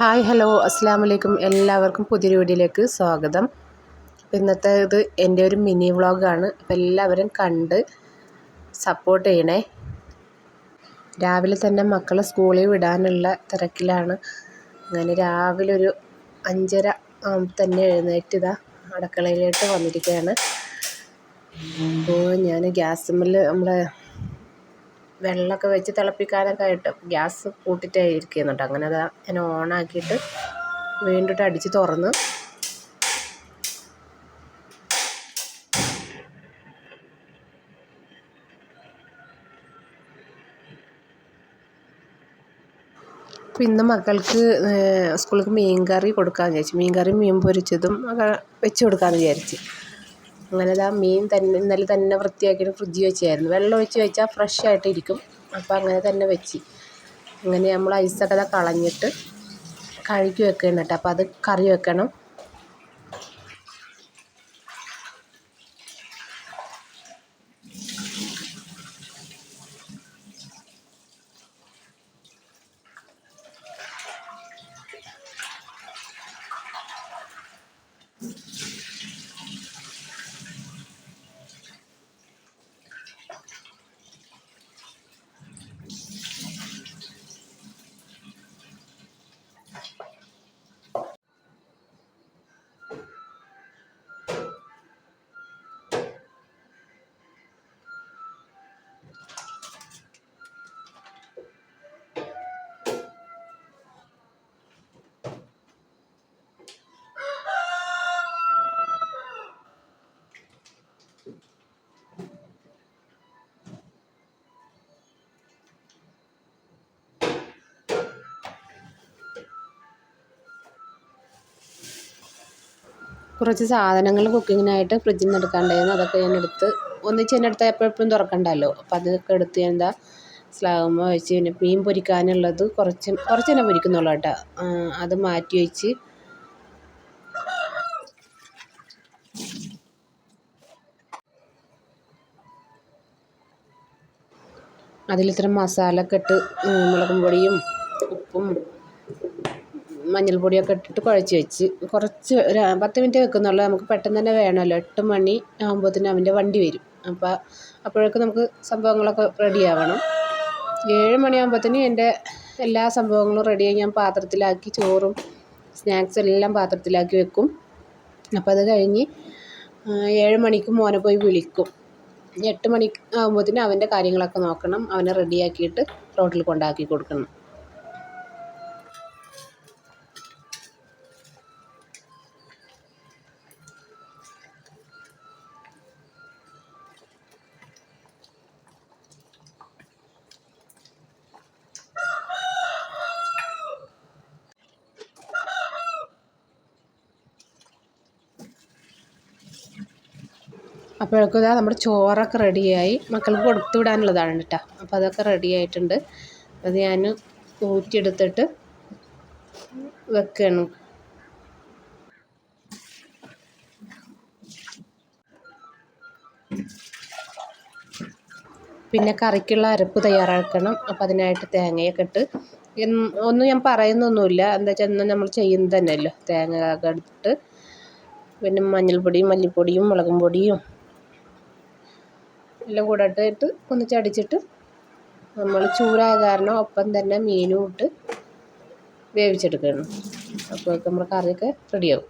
Hi hello. അസ്സാം വലൈക്കും എല്ലാവർക്കും പുതിയൊരു വീഡിയോയിലേക്ക് സ്വാഗതം. ഇന്നത്തെ ഇത് എന്റെ ഒരു മിനി വ്ളോഗാണ്. അപ്പോൾ എല്ലാവരും കണ്ട് സപ്പോർട്ട് ചെയ്യണേ. രാവിലെ തന്നെ മക്കളെ സ്കൂളിൽ വിടാനുള്ള തിരക്കിലാണ്. അങ്ങനെ രാവിലെ ഒരു അഞ്ചര തന്നെ എഴുന്നേറ്റ് ഇതാ അടുക്കളയിലോട്ട് വന്നിരിക്കുകയാണ്. അപ്പോൾ ഞാൻ ഗ്യാസ് മില്ല് നമ്മളെ വെള്ളമൊക്കെ വെച്ച് തിളപ്പിക്കാനൊക്കെ ആയിട്ട് ഗ്യാസ് കൂട്ടിയിട്ടേ ഇരിക്കുന്നുണ്ട്. അങ്ങനെ അതാ ഓൺ ആക്കിയിട്ട് വീണ്ടും അടിച്ച് തുറന്ന്. ഇന്ന് മക്കൾക്ക് സ്കൂളിലേക്ക് മീൻ കറി കൊടുക്കാമെന്ന് വിചാരിച്ചു. മീൻ കറി മീൻ പൊരിച്ചതും ഒക്കെ വെച്ച് കൊടുക്കാമെന്ന് വിചാരിച്ച്. അങ്ങനെ ആ മീൻ തന്നെ ഇന്നലെ തന്നെ വൃത്തിയാക്കിയിട്ട് ഫ്രിഡ്ജിൽ വെച്ചായിരുന്നു. വെള്ളം ഒഴിച്ച് വെച്ചാൽ ഫ്രഷ് ആയിട്ടിരിക്കും. അപ്പോൾ അങ്ങനെ തന്നെ വെച്ച്. അങ്ങനെ നമ്മൾ ഐസൊക്കെ കളഞ്ഞിട്ട് കഴുകി വെക്കണം കേട്ടോ അപ്പോൾ അത് കറി വെക്കണം. കുറച്ച് സാധനങ്ങൾ കുക്കിങ്ങിനായിട്ട് ഫ്രിഡ്ജിൽ നിന്ന് എടുക്കാണ്ടായിരുന്നു. അതൊക്കെ ഞാൻ എടുത്ത് ഒന്നിച്ച് തന്നെ എടുത്താൽ എപ്പോഴെപ്പോഴും തുറക്കണ്ടല്ലോ. അപ്പം അതൊക്കെ എടുത്ത് ഞാൻ എന്താ സ്ലാവുമ്മ വെച്ച് പിന്നെ മീൻ പൊരിക്കാനുള്ളത് കുറച്ച് കുറച്ച് തന്നെ പൊരിക്കുന്നുള്ളൂ കേട്ടോ. അത് മാറ്റി വെച്ച് അതിലിത്ര മസാല ഒക്കെ ഇട്ട് മുളകും പൊടിയും ഉപ്പും മഞ്ഞൾപ്പൊടിയൊക്കെ ഇട്ടിട്ട് കുഴച്ച് വെച്ച് കുറച്ച് ഒരു പത്ത് മിനിറ്റ് വെക്കുന്നുള്ളൂ. നമുക്ക് പെട്ടെന്ന് തന്നെ വേണമല്ലോ. എട്ട് മണി ആകുമ്പോഴത്തേനും അവന്റെ വണ്ടി വരും. അപ്പോൾ അപ്പോഴേക്കും നമുക്ക് സംഭവങ്ങളൊക്കെ റെഡി ആവണം. ഏഴ് മണിയാകുമ്പോഴത്തേനും എന്റെ എല്ലാ സംഭവങ്ങളും റെഡിയായി ഞാൻ പാത്രത്തിലാക്കി ചോറും സ്നാക്സ് എല്ലാം പാത്രത്തിലാക്കി വെക്കും. അപ്പോൾ അത് കഴിഞ്ഞ് ഏഴ് മണിക്ക് മോനെ പോയി വിളിക്കും. എട്ട് മണി ആകുമ്പോഴത്തേനും അവന്റെ കാര്യങ്ങളൊക്കെ നോക്കണം. അവനെ റെഡിയാക്കിയിട്ട് റോട്ടിൽ കൊണ്ടാക്കി കൊടുക്കണം. അപ്പോഴേക്കും ഇതാ നമ്മുടെ ചോറൊക്കെ റെഡിയായി. മക്കൾക്ക് കൊടുത്തു വിടാനുള്ളതാണ് കേട്ടോ. അപ്പോൾ അതൊക്കെ റെഡി ആയിട്ടുണ്ട് അത് ഞാൻ ഊറ്റിയെടുത്തിട്ട് വെക്കണം. പിന്നെ കറിക്കുള്ള അരപ്പ് തയ്യാറാക്കണം. അപ്പോൾ അതിനായിട്ട് തേങ്ങയൊക്കെ ഇട്ട്. ഒന്നും ഞാൻ പറയുന്നൊന്നുമില്ല. എന്താ വെച്ചാൽ ഇന്ന് നമ്മൾ ചെയ്യുന്നത് തന്നെയല്ലോ? തേങ്ങ ഇട്ട് പിന്നെ മഞ്ഞൾപ്പൊടിയും മല്ലിപ്പൊടിയും മുളകും പൊടിയും എല്ലാം കൂടെ ഇട്ടിട്ട് ഒന്നിച്ചടിച്ചിട്ട് നമ്മൾ ചൂടായ കാരണം ഒപ്പം തന്നെ മീനും ഇട്ട് വേവിച്ചെടുക്കണം. അപ്പോൾ നമ്മുടെ കറിയൊക്കെ റെഡിയാവും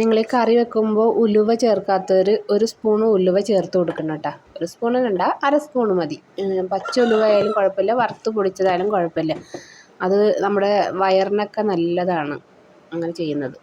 നിങ്ങൾ കറി വെക്കുമ്പോൾ ഉലുവ ചേർക്കാത്തവർ ഒരു സ്പൂൺ ഉലുവ ചേർത്ത് കൊടുക്കണം കേട്ടോ ഒരു സ്പൂൺ വേണ്ട അര സ്പൂൺ മതി. പച്ച ഉലുവ ആയാലും കുഴപ്പമില്ല വറുത്ത് പൊടിച്ചതായാലും കുഴപ്പമില്ല. അത് നമ്മുടെ വയറിനൊക്കെ നല്ലതാണ് അങ്ങനെ ചെയ്യുന്നത്.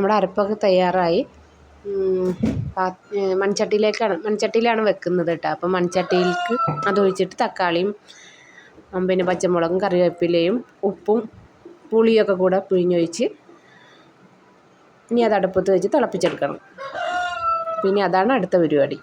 നമ്മുടെ അരപ്പൊക്കെ തയ്യാറായി. മൺചട്ടിയിലേക്കാണ് മൺചട്ടിയിലാണ് വെക്കുന്നത് കേട്ടോ അപ്പം മൺചട്ടിയിലേക്ക് അതൊഴിച്ചിട്ട് തക്കാളിയും പിന്നെ പച്ചമുളകും കറിവേപ്പിലയും ഉപ്പും പുളിയൊക്കെ കൂടെ പിഴിഞ്ഞൊഴിച്ച് ഇനി അത് അടുപ്പത്ത് വെച്ച് തിളപ്പിച്ചെടുക്കണം. പിന്നെ അതാണ് അടുത്ത പരിപാടി.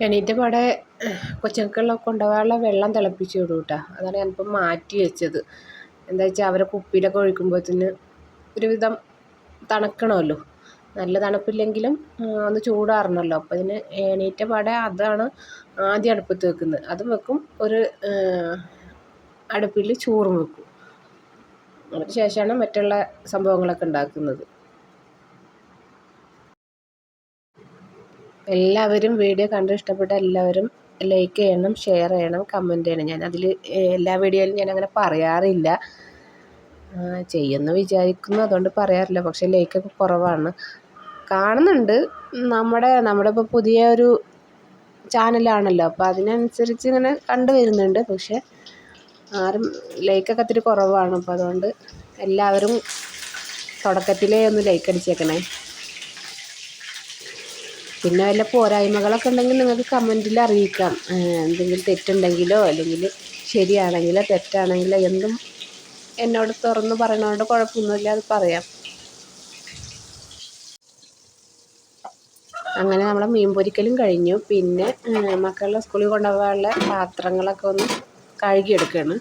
എണീറ്റ പാടെ കൊച്ചുങ്ങൾക്കുള്ള കൊണ്ടുപോകാനുള്ള വെള്ളം തിളപ്പിച്ച് വിടും കേട്ടോ അതാണ് ഞാനിപ്പം മാറ്റി വെച്ചത്. എന്താ വെച്ചാൽ അവരെ കുപ്പിയിലൊക്കെ ഒഴിക്കുമ്പോഴത്തേന് ഒരുവിധം തണുക്കണമല്ലോ. നല്ല തണുപ്പില്ലെങ്കിലും ഒന്ന് ചൂടാറണമല്ലോ. അപ്പോൾ അതിന് എണീറ്റ പാടെ അതാണ് ആദ്യം അടുപ്പത്ത് വെക്കുന്നത്. അതും വെക്കും. ഒരു അടുപ്പിൽ ചോറും വെക്കും. അതിന് ശേഷമാണ് മറ്റുള്ള സംഭവങ്ങളൊക്കെ ഉണ്ടാക്കുന്നത്. എല്ലാവരും വീഡിയോ കണ്ട് ഇഷ്ടപ്പെട്ട എല്ലാവരും ലൈക്ക് ചെയ്യണം ഷെയർ ചെയ്യണം കമന്റ് ചെയ്യണം. ഞാൻ അതിൽ എല്ലാ വീഡിയോയിലും ഞാൻ അങ്ങനെ പറയാറില്ല. ചെയ്യുന്നു വിചാരിക്കുന്നു. അതുകൊണ്ട് പറയാറില്ല. പക്ഷേ ലൈക്കൊക്കെ കുറവാണ്. കാണുന്നുണ്ട്. നമ്മുടെ നമ്മുടെ ഇപ്പോൾ പുതിയ ഒരു ചാനലാണല്ലോ അപ്പോൾ അതിനനുസരിച്ച് ഇങ്ങനെ കണ്ടു വരുന്നുണ്ട്. പക്ഷേ ആരും ലൈക്കൊക്കെ ഇത്തിരി കുറവാണ്. അപ്പോൾ അതുകൊണ്ട് എല്ലാവരും തുടക്കത്തിലേ ഒന്ന് ലൈക്ക് അടിച്ചേക്കണേ. പിന്നെ വല്ല പോരായ്മകളൊക്കെ ഉണ്ടെങ്കിൽ നിങ്ങൾക്ക് കമന്റിൽ അറിയിക്കാം. എന്തെങ്കിലും തെറ്റുണ്ടെങ്കിലോ അല്ലെങ്കിൽ ശരിയാണെങ്കിലോ തെറ്റാണെങ്കിലോ എന്തും എന്നോട് തുറന്ന് പറയണോണ്ട് കുഴപ്പമൊന്നുമില്ല അത് പറയാം. അങ്ങനെ നമ്മളെ മീൻ പൊരിക്കലും കഴിഞ്ഞു. പിന്നെ മക്കളുടെ മക്കളെ സ്കൂളിൽ കൊണ്ടുപോകാനുള്ള പാത്രങ്ങളൊക്കെ ഒന്ന് കഴുകിയെടുക്കുകയാണ്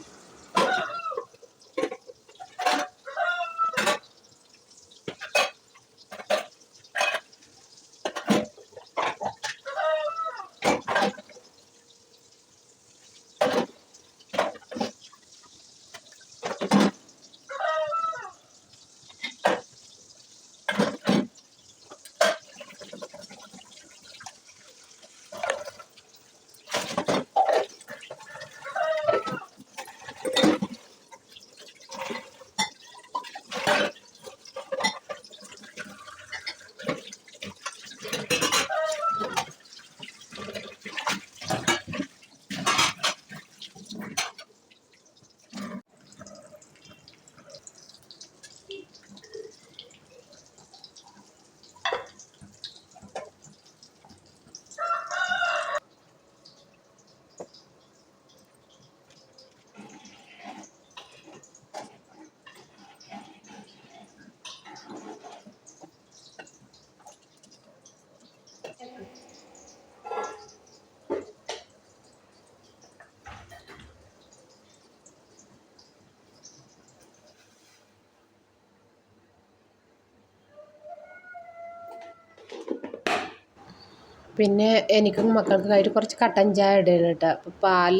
പിന്നെ എനിക്കും മക്കൾക്കും ആയിട്ട് കുറച്ച് കട്ടൻ ചായ ഇടണം കേട്ടോ. അപ്പോൾ പാൽ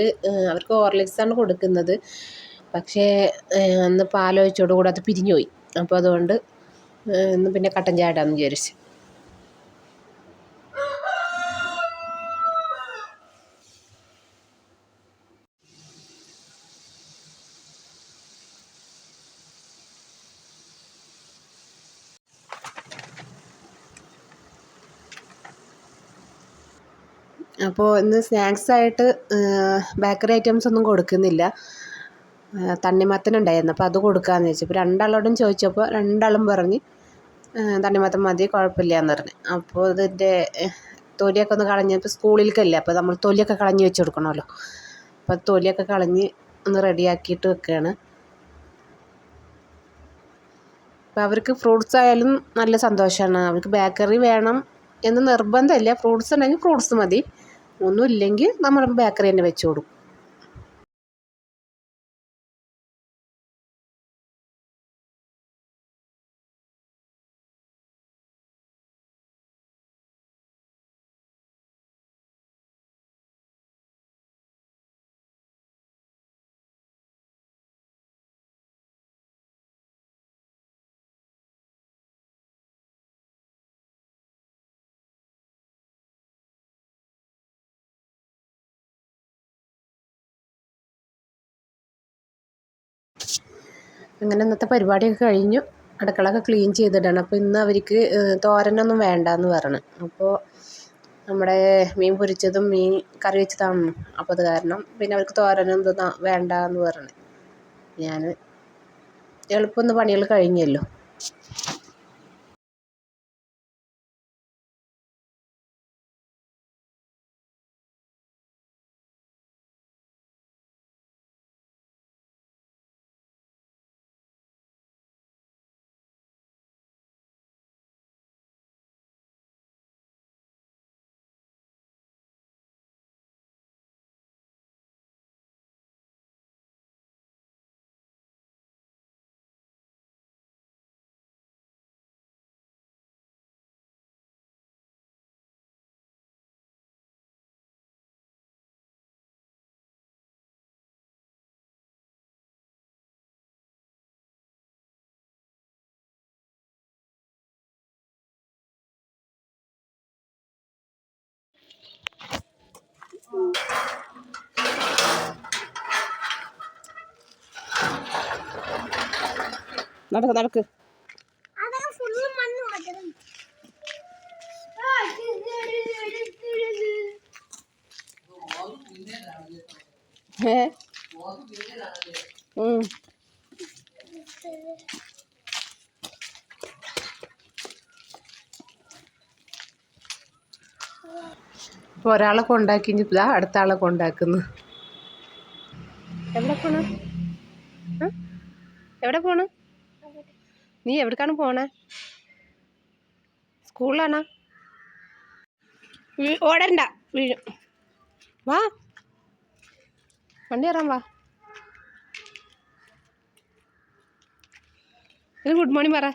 അവർക്ക് ഹോർലിക്സാണ് കൊടുക്കുന്നത്. പക്ഷേ അന്ന് പാലൊഴിച്ചോട് കൂടെ അത് പിരിഞ്ഞു പോയി അപ്പോൾ അതുകൊണ്ട് ഇന്ന് പിന്നെ കട്ടൻ ചായ ഇടാമെന്ന് വിചാരിച്ചു. അപ്പോൾ ഇന്ന് സ്നാക്സായിട്ട് ബേക്കറി ഐറ്റംസ് ഒന്നും കൊടുക്കുന്നില്ല. തണ്ണിമത്തൻ ഉണ്ടായിരുന്നു. അപ്പോൾ അത് കൊടുക്കാമെന്ന് ചോദിച്ചു. അപ്പോൾ രണ്ടാളോടും ചോദിച്ചപ്പോൾ രണ്ടാളും പറഞ്ഞ് തണ്ണിമത്തൻ മതി കുഴപ്പമില്ല എന്ന് പറഞ്ഞു അപ്പോൾ ഇതിന്റെ തൊലിയൊക്കെ ഒന്ന് കളഞ്ഞപ്പോൾ സ്കൂളിലേക്കല്ല അപ്പോൾ നമ്മൾ തൊലിയൊക്കെ കളഞ്ഞ് വെച്ച് കൊടുക്കണമല്ലോ. അപ്പോൾ തൊലിയൊക്കെ കളഞ്ഞ് ഒന്ന് റെഡിയാക്കിയിട്ട് വെക്കുകയാണ് അപ്പോൾ അവർക്ക് ഫ്രൂട്ട്സ് ആയാലും നല്ല സന്തോഷമാണ്. അവർക്ക് ബേക്കറി വേണം എന്ന് നിർബന്ധമില്ല. ഫ്രൂട്ട്സ് ഉണ്ടെങ്കിൽ ഫ്രൂട്ട്സ് മതി. ഒന്നുമില്ലെങ്കിൽ നമ്മൾ ബേക്കറി തന്നെ വെച്ച് കൊടുക്കും. അങ്ങനെ ഇന്നത്തെ പരിപാടിയൊക്കെ കഴിഞ്ഞു. അടുക്കളൊക്കെ ക്ലീൻ ചെയ്തിടണം. അപ്പോൾ ഇന്ന് അവർക്ക് തോരനൊന്നും വേണ്ട എന്ന് പറഞ്ഞു. അപ്പോൾ നമ്മുടെ മീൻ പൊരിച്ചതും മീൻ കറി വെച്ചതാണ്. അപ്പോൾ അത് കാരണം പിന്നെ അവർക്ക് തോരനൊന്നും വേണ്ട എന്ന് പറഞ്ഞു. ഞാൻ എളുപ്പമൊന്ന് പണികൾ കഴിഞ്ഞല്ലോ. നടക്ക് നടക്ക്. ഇപ്പോൾ ഒരാളെ കൊണ്ടാക്കി ഇനി ഇതാ അടുത്ത ആളെ കൊണ്ടാക്കുന്നു. എവിടെ പോണ? എവിടെ പോണ? നീ എവിടേക്കാണ് പോണേ? സ്കൂളിലാണോ? ഓടണ്ട വീഴും. വാ. വണ്ടി കയറാൻ വാ. ഗുഡ് മോർണിംഗ് പറ.